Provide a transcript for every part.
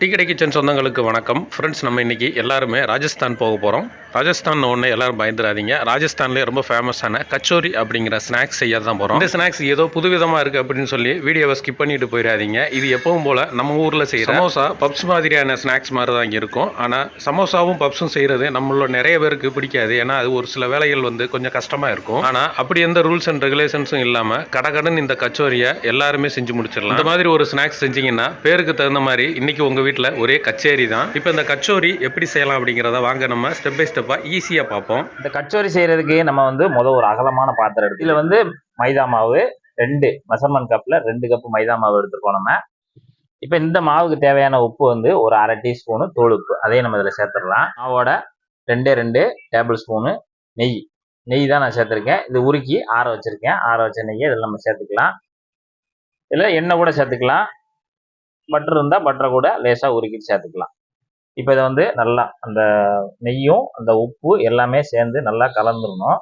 Tea கடை kitchen சொந்தங்களுக்கு வணக்கம். ஃப்ரெண்ட்ஸ் நம்ம இன்னைக்கு எல்லாருமே ராஜஸ்தான் போக போகிறோம் ராஜஸ்தான் ஒன்று எல்லாரும் பயந்துடாதீங்க ராஜஸ்தான்லேயே ரொம்ப ஃபேமஸான கச்சோரி அப்படிங்கிற ஸ்நாக்ஸ் செய்ய தான் போகிறோம் இந்த ஸ்நாக்ஸ் ஏதோ புதுவிதமாக இருக்குது அப்படின்னு சொல்லி வீடியோவை ஸ்கிப் பண்ணிட்டு போயிடாதீங்க. இது எப்பவும் போல் நம்ம ஊரில் செய்கிற சமோசா பப்ஸ் மாதிரியான ஸ்நாக்ஸ் மாதிரி தான் இங்கே இருக்கும். ஆனால் சமோசாவும் பப்ஸும் செய்கிறது நம்மளோட நிறைய பேருக்கு பிடிக்காது. ஏன்னா அது ஒரு சில வேலைகள் வந்து கொஞ்சம் கஷ்டமாக இருக்கும். ஆனால் அப்படி எந்த ரூல்ஸ் அண்ட் ரெகுலேஷன்ஸும் இல்லாமல் கடகடன் இந்த கச்சோரியை எல்லாருமே செஞ்சு முடிச்சிடலாம். இந்த மாதிரி ஒரு ஸ்நாக்ஸ் செஞ்சீங்கன்னா பேருக்கு தகுந்த மாதிரி இன்னைக்கு உங்கள் வீட்டில் ஒரே கச்சேரி தான். இப்போ இந்த கச்சோரி எப்படி செய்யலாம் அப்படிங்கிறத வாங்க நம்ம ஸ்டெப் பை ஸ்டெப்பாக ஈஸியாக பார்ப்போம். இந்த கச்சோரி செய்கிறதுக்கு நம்ம வந்து முதல் ஒரு அகலமான பாத்திரம் எடுத்து இதில் வந்து மைதா மாவு ரெண்டு மெசர்மெண்ட் கப்பில் ரெண்டு கப்பு மைதா மாவு எடுத்துருக்கோம் நம்ம. இப்போ இந்த மாவுக்கு தேவையான உப்பு வந்து ஒரு அரை டீஸ்பூனு தோல் உப்பு அதையும் நம்ம இதில் சேர்த்துடலாம். மாவோட ரெண்டே ரெண்டு டேபிள் ஸ்பூனு நெய். நெய் தான் நான் சேர்த்துருக்கேன். இது உருக்கி ஆற வச்சிருக்கேன். ஆற வச்ச நெய்யை இதில் நம்ம சேர்த்துக்கலாம். இதில் எண்ணெய் கூட சேர்த்துக்கலாம். பட்டர் இருந்தால் பட்டரை கூட லேசாக உருக்கிட்டு சேர்த்துக்கலாம். இப்போ இதை வந்து நல்லா அந்த நெய்யும் அந்த உப்பு எல்லாமே சேர்ந்து நல்லா கலந்துடணும்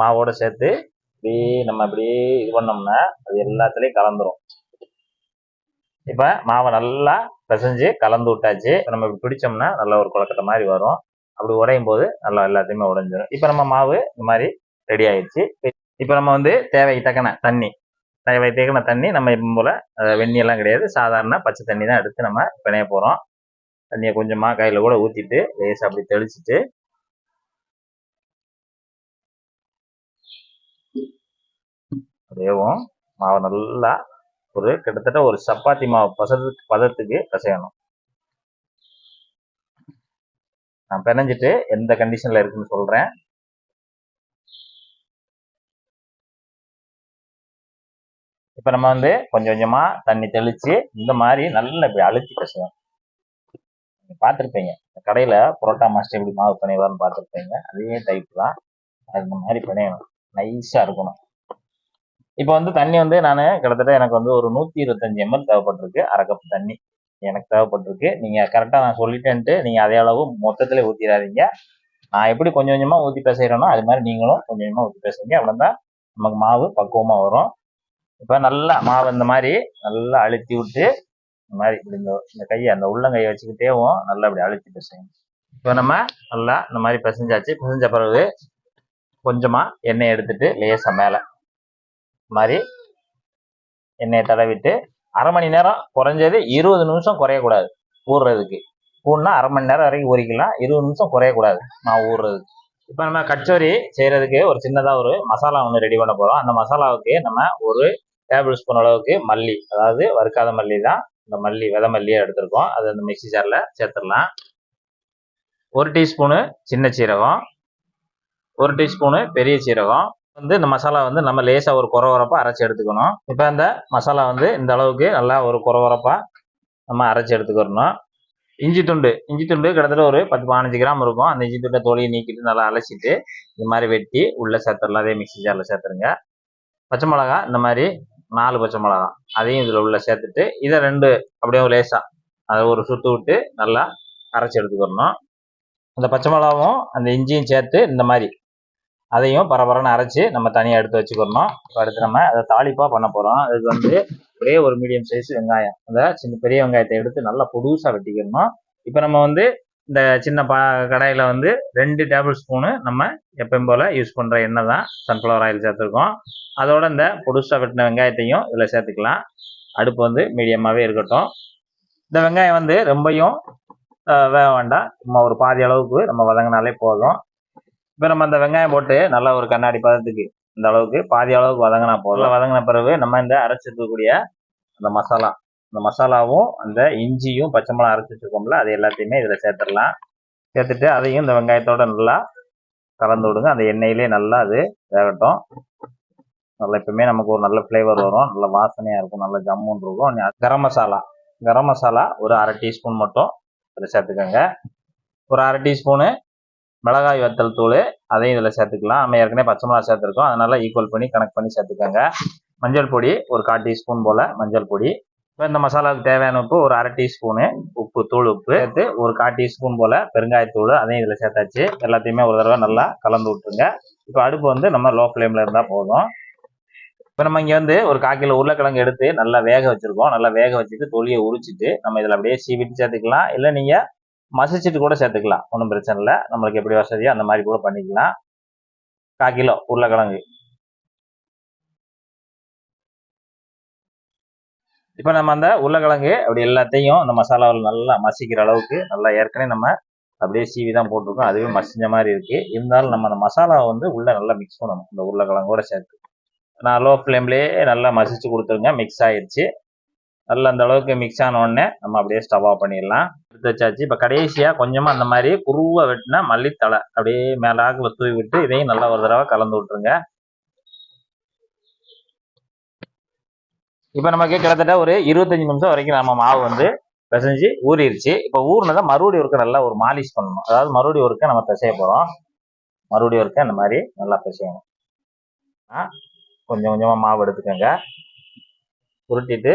மாவோட சேர்த்து இப்படியே நம்ம அப்படியே இது பண்ணோம்னா அது எல்லாத்துலேயும் கலந்துரும். இப்போ மாவை நல்லா பிசைஞ்சு கலந்து விட்டாச்சு. இப்போ நம்ம இப்படி பிடிச்சோம்னா நல்லா ஒரு குழக்கட்ட மாதிரி வரும். அப்படி உடையும் போது நல்லா எல்லாத்தையுமே உடஞ்சிடும் இப்போ நம்ம மாவு இந்த மாதிரி ரெடி ஆயிடுச்சு. இப்போ நம்ம வந்து தேவைக்கு தக்கன தண்ணி தேவை தண்ணி நம்ம எப்பவும் போல் வெந்நியெல்லாம் கிடையாது. சாதாரண பச்சை தண்ணி தான் எடுத்து நம்ம பிணைய போகிறோம் தண்ணியை கொஞ்சமாக கையில் கூட ஊற்றிட்டு லேசாக அப்படி தெளிச்சுட்டு. அப்படியேவும் மாவை நல்லா ஒரு கிட்டத்தட்ட ஒரு சப்பாத்தி மாவு பசத்துக்கு பதத்துக்கு பிசையணும். நான் பிணைஞ்சிட்டு எந்த கண்டிஷனில் இருக்குன்னு சொல்கிறேன் இப்போ நம்ம வந்து கொஞ்சம் கொஞ்சமாக தண்ணி தெளித்து இந்த மாதிரி நல்லா இப்படி அழுத்தி பிசையணும் நீங்கள் பார்த்துருப்பீங்க. கடையில் புரோட்டா மாஸ்டர் எப்படி மாவு பிணைவார்னு பார்த்துருப்பீங்க. அதே டைப் தான் அது இந்த மாதிரி பிணையணும். நைஸாக இருக்கணும். இப்போ வந்து தண்ணி வந்து நான் கிட்டத்தட்ட எனக்கு வந்து ஒரு நூற்றி இருபத்தஞ்சி எம்எல் தேவைப்பட்டிருக்கு. அரை கப் தண்ணி எனக்கு தேவைப்பட்டிருக்கு. நீங்கள் கரெக்டாக நான் சொல்லிட்டேன்ட்டு நீங்கள் அதே அளவு மொத்தத்தில் ஊற்றிடாதீங்க நான் எப்படி கொஞ்சம் கொஞ்சமாக ஊற்றி பேசுகிறேனோ அது மாதிரி நீங்களும் கொஞ்சம் கொஞ்சமாக ஊற்றி பேசுங்க அப்படின்னா தான் நமக்கு மாவு பக்குவமாக வரும். இப்போ நல்லா மாவு இந்த மாதிரி நல்லா அழுத்தி விட்டு இந்த மாதிரி இப்படி இந்த இந்த கையை அந்த உள்ளங்கையை வச்சுக்கிட்டேவும் நல்லா இப்படி அழுத்தி பிசையணும். இப்போ நம்ம நல்லா இந்த மாதிரி பிசைஞ்சாச்சு. பிசைஞ்ச பிறகு கொஞ்சமாக எண்ணெய் எடுத்துட்டு லேசாக மேலே மாதிரி எண்ணெயை தடவிட்டு அரை மணி நேரம் குறைஞ்சது இருபது நிமிஷம் குறையக்கூடாது. ஊறுறதுக்கு. ஊன்னா அரை மணி நேரம் வரைக்கும் ஊறிக்கலாம். இருபது நிமிஷம் குறையக்கூடாது. நான் ஊறுறதுக்கு இப்போ நம்ம கச்சோரி செய்கிறதுக்கு ஒரு சின்னதாக ஒரு மசாலா ஒன்று ரெடி பண்ண போகிறோம் அந்த மசாலாவுக்கு நம்ம ஒரு டேபிள் ஸ்பூன் அளவுக்கு மல்லி. அதாவது வறுக்காத மல்லி தான் இந்த மல்லி வித மல்லியை எடுத்திருக்கோம். அது அந்த மிக்சி ஜாரில் சேர்த்துடலாம். ஒரு டீஸ்பூனு சின்ன சீரகம். ஒரு டீஸ்பூனு பெரிய சீரகம். வந்து இந்த மசாலா வந்து நம்ம லேசாக ஒரு குறவரப்பாக அரைச்சி எடுத்துக்கணும். இப்போ அந்த மசாலா வந்து இந்த அளவுக்கு நல்லா ஒரு குறவரப்பாக நம்ம அரைச்சி எடுத்துக்கிறணும் இஞ்சி துண்டு. இஞ்சி துண்டு கிட்டத்தட்ட ஒரு பத்து பதினஞ்சு கிராம் இருக்கும். அந்த இஞ்சி துண்டை தோலியை நீக்கிட்டு நல்லா அலசிட்டு இது மாதிரி வெட்டி உள்ளே சேர்த்துடலாம். அதே மிக்சி ஜாரில் சேர்த்துருங்க. பச்சை மிளகா இந்த மாதிரி நாலு பச்சை மிளகா அதையும் இதில் உள்ள சேர்த்துட்டு இதை ரெண்டு அப்படியே லேசாக அதை ஒரு சுற்று விட்டு நல்லா அரைச்சி எடுத்துக்கிறணும் அந்த பச்சை மிளகாவும் அந்த இஞ்சியும் சேர்த்து இந்த மாதிரி அதையும் பரபரன்னு அரைச்சி நம்ம தனியாக எடுத்து வச்சுக்கிறணும் இப்போ அடுத்து நம்ம அதை தாளிப்பாக பண்ண போகிறோம் அதுக்கு வந்து ஒரே ஒரு மீடியம் சைஸ் வெங்காயம். அந்த சின்ன பெரிய வெங்காயத்தை எடுத்து நல்லா புதுசாக வெட்டிக்கிறணும் இப்போ நம்ம வந்து இந்த சின்ன பா கடாயில் வந்து ரெண்டு டேபிள் ஸ்பூனு நம்ம எப்பயும் போல் யூஸ் பண்ணுற எண்ணெய் தான் சன்ஃப்ளவர் ஆயில் சேர்த்துருக்கோம். அதோட இந்த புதுசாக வெட்டின வெங்காயத்தையும் இதில் சேர்த்துக்கலாம். அடுப்பு வந்து மீடியமாகவே இருக்கட்டும். இந்த வெங்காயம் வந்து ரொம்பையும் வேக வேண்டாம். நம்ம ஒரு பாதி அளவுக்கு நம்ம வதங்கினாலே போதும். இப்போ நம்ம அந்த வெங்காயம் போட்டு நல்லா ஒரு கண்ணாடி பதத்துக்கு இந்த அளவுக்கு பாதி அளவுக்கு வதங்கினா போதும். வதங்கின பிறகு நம்ம இந்த அரைச்சி இருக்கக்கூடிய அந்த மசாலா இந்த மசாலாவும் அந்த இஞ்சியும் பச்சை மிளகா அரைச்சி வச்சுருக்கோம்ல அது எல்லாத்தையுமே இதில் சேர்த்துடலாம். சேர்த்துட்டு அதையும் இந்த வெங்காயத்தோட நல்லா கலந்து விடுங்க. அந்த எண்ணெயிலே நல்லா அது வேகட்டும். நல்லா எப்பவுமே நமக்கு ஒரு நல்ல ஃப்ளேவர் வரும். நல்ல வாசனையாக இருக்கும். நல்ல ஜம்முன்னு இருக்கும். கரம் மசாலா. கரம் மசாலா ஒரு அரை டீஸ்பூன் மட்டும் இதில் சேர்த்துக்கோங்க. ஒரு அரை டீஸ்பூனு மிளகாய் வத்தல் தூள் அதையும் இதில் சேர்த்துக்கலாம். நம்ம ஏற்கனவே பச்சை மிளகா சேர்த்துருக்கோம். அதனால ஈக்குவல் பண்ணி கனெக்ட் பண்ணி சேர்த்துக்கோங்க. மஞ்சள் பொடி ஒரு கால் டீஸ்பூன் போல் மஞ்சள் பொடி. இப்போ இந்த மசாலாவுக்கு தேவையான உப்பு ஒரு அரை டீஸ்பூனு உப்பு தூள் உப்பு சேர்த்து ஒரு கால் டீஸ்பூன் போல் பெருங்காயத்தூள் அதையும் இதில் சேர்த்தாச்சு. எல்லாத்தையுமே ஒரு தடவை நல்லா கலந்து விட்டுருங்க. இப்போ அடுப்பு வந்து நம்ம லோ ஃப்ளேமில் இருந்தால் போதும். இப்போ நம்ம இங்கே வந்து ஒரு கால் கிலோ உருளைக்கிழங்கு எடுத்து நல்லா வேக வச்சுருக்கோம். நல்லா வேக வச்சுட்டு தொலியை உரிச்சிட்டு நம்ம இதில் அப்படியே சீவிட்டு சேர்த்துக்கலாம். இல்லை நீங்கள் மசிச்சுட்டு கூட சேர்த்துக்கலாம். ஒன்றும் பிரச்சனை இல்லை. நம்மளுக்கு எப்படி வசதியோ அந்த மாதிரி கூட பண்ணிக்கலாம். கால் கிலோ உருளைக்கிழங்கு. இப்போ நம்ம அந்த உருளைக்கிழங்கு அப்படி எல்லாத்தையும் அந்த மசாலாவில் நல்லா மசிக்கிற அளவுக்கு நல்லா ஏற்கனவே நம்ம அப்படியே சீவி தான் போட்டிருக்கோம். அதுவே மசிஞ்ச மாதிரி இருக்குது இருந்தாலும் நம்ம அந்த மசாலாவை வந்து உள்ளே நல்லா மிக்ஸ் பண்ணணும். இந்த உருளைக்கிழங்கோட சேர்த்து. நான் லோ ஃப்ளேம்லேயே நல்லா மசிச்சு கொடுத்துருங்க. மிக்ஸ் ஆயிடுச்சு நல்லா அந்த அளவுக்கு மிக்ஸ் ஆன உடனே நம்ம அப்படியே ஸ்டவ் ஆஃப் பண்ணிடலாம். எடுத்து வச்சாச்சு. இப்போ கடைசியாக கொஞ்சமாக அந்த மாதிரி குருவை வெட்டினா மல்லித்தலை அப்படியே மேலாக தூவி விட்டு இதையும் நல்லா ஒரு தடவை கலந்து விட்டுருங்க. இப்போ நமக்கு கிட்டத்தட்ட ஒரு இருபத்தஞ்சு நிமிஷம் வரைக்கும் நம்ம மாவு வந்து பிசைஞ்சு ஊறிடுச்சு இப்போ ஊறினதை மறுபடியும் ஒருக்க நல்லா ஒரு மாலிஷ் பண்ணணும். அதாவது மறுபடியும் ஒருக்க நம்ம பிசைய போகிறோம் மறுபடியும் ஒருக்க இந்த மாதிரி நல்லா பிசையணும். கொஞ்சம் கொஞ்சமாக மாவு எடுத்துக்கோங்க. உருட்டிட்டு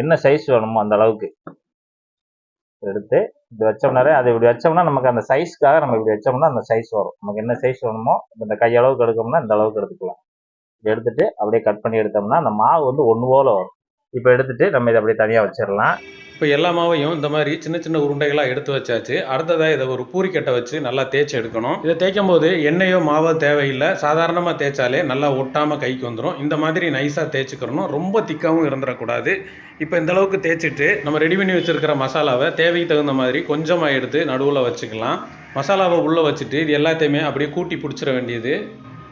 என்ன சைஸ் வேணுமோ அந்த அளவுக்கு எடுத்து இப்படி வச்சோம்னாலே அது இப்படி வச்சோம்னா நமக்கு அந்த சைஸ்க்காக நம்ம இப்படி வச்சோம்னா அந்த சைஸ் வரும். நமக்கு என்ன சைஸ் வேணுமோ இந்த கையளவுக்கு எடுக்கணும்னா இந்த அளவுக்கு எடுத்துக்கலாம். எடுத்துட்டு அப்படியே கட் பண்ணி எடுத்தோம்னா அந்த மாவு வந்து ஒன்று போல வரும். இப்போ எடுத்துட்டு நம்ம இதை அப்படியே தனியாக வச்சிடலாம். இப்போ எல்லா மாவையும் இந்த மாதிரி சின்ன சின்ன உருண்டைகளாக எடுத்து வச்சாச்சு. அடுத்ததாக இதை ஒரு பூரிக்கட்டை வச்சு நல்லா தேய்ச்சி எடுக்கணும். இதை தேய்க்கும் போது எண்ணெயோ மாவோ தேவையில்லை. சாதாரணமாக தேய்ச்சாலே நல்லா ஒட்டாமல் கைக்கு வந்துடும் இந்த மாதிரி நைஸாக தேய்ச்சிக்கிறணும். ரொம்ப திக்காகவும் இருந்துடக்கூடாது. இப்போ இந்த அளவுக்கு தேய்ச்சிட்டு நம்ம ரெடி பண்ணி வச்சுருக்கிற மசாலாவை தேவைக்கு தகுந்த மாதிரி கொஞ்சமாக எடுத்து நடுவில் வச்சுக்கலாம். மசாலாவை உள்ளே வச்சுட்டு இது எல்லாத்தையுமே அப்படியே கூட்டி பிடிச்சிட வேண்டியது.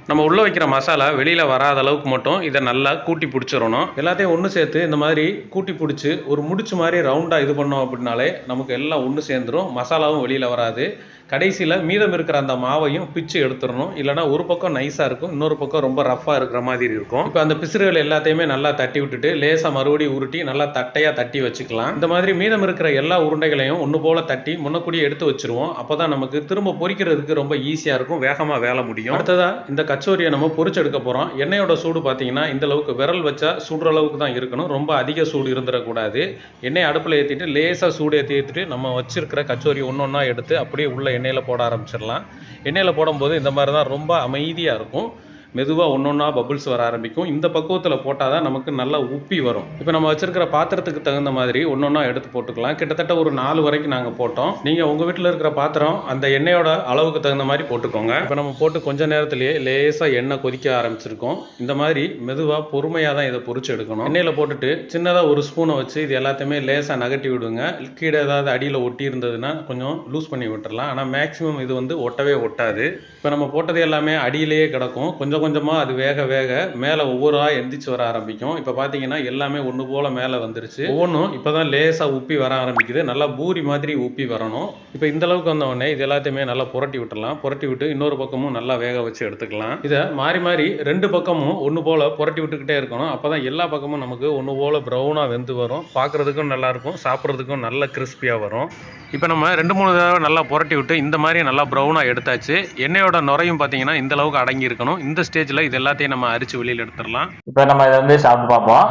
நம்ம உள்ளே வைக்கிற மசாலா வெளியில் வராத அளவுக்கு மட்டும் இதை நல்லா கூட்டி பிடிச்சிடணும். எல்லாத்தையும் ஒன்று சேர்த்து இந்த மாதிரி கூட்டி பிடிச்சி ஒரு முடிச்சு மாதிரி ரவுண்டாக இது பண்ணோம் அப்படின்னாலே நமக்கு எல்லாம் ஒன்று சேர்ந்துரும். மசாலாவும் வெளியில் வராது. கடைசியில் மீதம் இருக்கிற அந்த மாவையும் பிச்சு எடுத்துடணும். இல்லைனா ஒரு பக்கம் நைஸாக இருக்கும் இன்னொரு பக்கம் ரொம்ப ரஃப்பாக இருக்கிற மாதிரி இருக்கும். இப்போ அந்த பிசுறுகள் எல்லாத்தையுமே நல்லா தட்டி விட்டுட்டு லேசாக மறுபடியும் உருட்டி நல்லா தட்டையாக தட்டி வச்சுக்கலாம். இந்த மாதிரி மீதம் இருக்கிற எல்லா உருண்டைகளையும் ஒன்று போல் தட்டி முன்னக்கூடியே எடுத்து வச்சிருவோம். அப்போ தான் நமக்கு திரும்ப பொறிக்கிறதுக்கு ரொம்ப ஈஸியாக இருக்கும் வேகமாக வேலை முடியும். அடுத்ததாக இந்த கச்சோரியை நம்ம பொறிச்செடுக்க போகிறோம் எண்ணெயோட சூடு பார்த்தீங்கன்னா இந்த அளவுக்கு விரல் வச்சா சுடுற அளவுக்கு தான் இருக்கணும். ரொம்ப அதிக சூடு இருந்துடக்கூடாது. எண்ணெய் அடுப்பில் ஏற்றிட்டு லேசாக சூடு ஏற்றி ஏற்றிட்டு நம்ம வச்சிருக்கிற கச்சோரி ஒன்று ஒன்றா எடுத்து அப்படியே உள்ள எண்ணெயில் போட ஆரம்பிச்சிடலாம். எண்ணெயில் போடும்போது இந்த மாதிரி தான் ரொம்ப அமைதியாக இருக்கும். மெதுவாக ஒன்று ஒன்றா பபுள்ஸ் வர ஆரம்பிக்கும். இந்த பக்குவத்தில் போட்டால் தான் நமக்கு நல்லா உப்பி வரும். இப்போ நம்ம வச்சிருக்கிற பாத்திரத்துக்கு தகுந்த மாதிரி ஒன்று ஒன்றா எடுத்து போட்டுக்கலாம். கிட்டத்தட்ட ஒரு நாலு வரைக்கும் நாங்கள் போட்டோம். நீங்கள் உங்கள் வீட்டில் இருக்கிற பாத்திரம் அந்த எண்ணெயோட அளவுக்கு தகுந்த மாதிரி போட்டுக்கோங்க. இப்போ நம்ம போட்டு கொஞ்ச நேரத்திலேயே லேசாக எண்ணெய் கொதிக்க ஆரம்பிச்சிருக்கோம். இந்த மாதிரி மெதுவாக பொறுமையாக தான் இதை பொறிச்சு எடுக்கணும். எண்ணெயில் போட்டுட்டு சின்னதாக ஒரு ஸ்பூனை வச்சு இது எல்லாத்தையுமே லேசாக நகட்டி விடுங்க. கீழே ஏதாவது அடியில் ஒட்டி இருந்ததுன்னா கொஞ்சம் லூஸ் பண்ணி விட்டுறலாம். ஆனால் மேக்ஸிமம் இது வந்து ஒட்டவே ஒட்டாது. இப்போ நம்ம போட்டது எல்லாமே அடியிலேயே கிடக்கும். கொஞ்சம் கொஞ்சமாக அது வேக வேக மேலே ஒவ்வொரு ஆ எந்திரிச்சு வர ஆரம்பிக்கும். இப்போ பார்த்தீங்கன்னா எல்லாமே ஒன்று போல மேலே வந்துருச்சு. ஒவ்வொன்றும் இப்போ தான் லேசாக உப்பி வர ஆரம்பிக்குது. நல்லா பூரி மாதிரி உப்பி வரணும். இப்போ இந்த அளவுக்கு வந்த உடனே இது எல்லாத்தையுமே நல்லா புரட்டி விட்டுறலாம். புரட்டி விட்டு இன்னொரு பக்கமும் நல்லா வேக வச்சு எடுத்துக்கலாம். இதை மாறி மாறி ரெண்டு பக்கமும் ஒன்று போல புரட்டி விட்டுக்கிட்டே இருக்கணும். அப்போ தான் எல்லா பக்கமும் நமக்கு ஒன்று போல ப்ரௌனாக வெந்து வரும். பார்க்குறதுக்கும் நல்லா இருக்கும். சாப்பிட்றதுக்கும் நல்ல கிறிஸ்பியாக வரும். இப்போ நம்ம ரெண்டு மூணு தடவை நல்லா புரட்டி விட்டு இந்த மாதிரி நல்லா ப்ரௌனாக எடுத்தாச்சு. எண்ணெயோட நுரையும் பார்த்தீங்கன்னா இந்த அளவுக்கு அடங்கி இருக்கணும். இந்த ஸ்டேஜில் இது எல்லாத்தையும் நம்ம அரிச்சு வெளியில் எடுத்துடலாம். இப்போ நம்ம இதை வந்து சாப்பிட்டு பார்ப்போம்.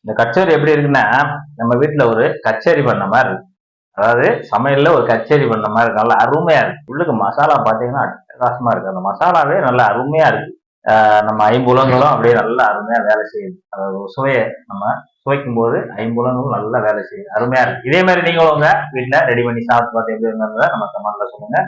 இந்த கச்சேரி எப்படி இருக்குன்னா நம்ம வீட்டுல ஒரு கச்சேரி பண்ண மாதிரி இருக்கு. அதாவது சமையல்ல ஒரு கச்சேரி பண்ண மாதிரி இருக்கு. நல்லா அருமையா இருக்கு. உள்ளுக்கு மசாலா பாத்தீங்கன்னா அட்டகாசமா இருக்கு. அந்த மசாலாவே நல்லா அருமையா இருக்கு. ஆஹ் நம்ம ஐம்புலங்களும் அப்படியே நல்லா அருமையா வேலை செய்யுது. அதாவது ஒரு சுவையை நம்ம துவைக்கும் போது ஐம்புலங்களும் நல்லா வேலை செய்யுது. அருமையா இருக்கு. இதே மாதிரி நீங்களும் உங்க வீட்டுல ரெடி பண்ணி சாப்பிட்டு பார்த்து எப்படி இருந்ததை நம்ம கமெண்ட்ல சொல்லுங்க.